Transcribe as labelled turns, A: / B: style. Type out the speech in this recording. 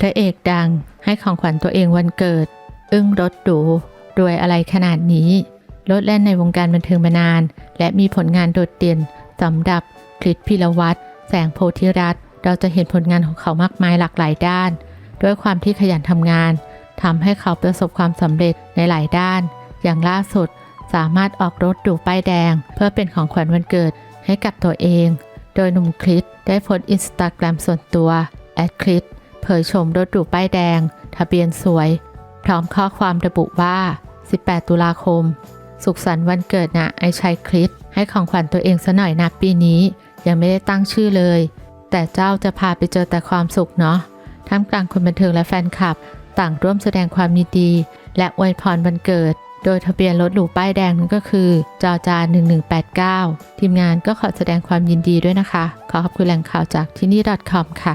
A: พระเอกดังให้ของขวัญตัวเองวันเกิด อึ้งรถหรูรวยอะไรขนาดนี้รถแล่นในวงการบันเทิงมานาน และมีผลงานโดดเด่นสำหรับคลิตพิรวัตรแสงโพธิรัตน์เราจะเห็นผลงานของเขามากมายหลากหลายด้าน ด้วยความที่ขยันทำงานทำให้เขาประสบความสำเร็จในหลายด้าน อย่างล่าสุดสามารถออกรถหรูป้ายแดง เพื่อเป็นของขวัญวันเกิดให้กับตัวเอง โดยหนุ่มคลิตได้โพสต์อินสตาแกรมส่วนตัวแอดคลิต เผยชมรถหรูป้ายแดง ทะเบียนสวย พร้อมข้อความระบุว่า 18 ตุลาคม สุขสันต์วันเกิดนะไอชัยคลิตให้ของขวัญตัวเองซะหน่อยนะปีนี้ ยังไม่ได้ตั้งชื่อเลย แต่เจ้าจะพาไปเจอแต่ความสุขเนาะท่ามกลางคนบันเทิงและแฟนคลับ ต่างร่วมแสดงความยินดี และอวยพรวันเกิด โดยทะเบียนรถหรูป้ายแดงนั่นก็คือจอจา1189 ทีมงานก็ขอแสดงความยินดีด้วยนะคะ ขอขอบคุณแหล่งข่าวจากที่นี่ .com ค่ะ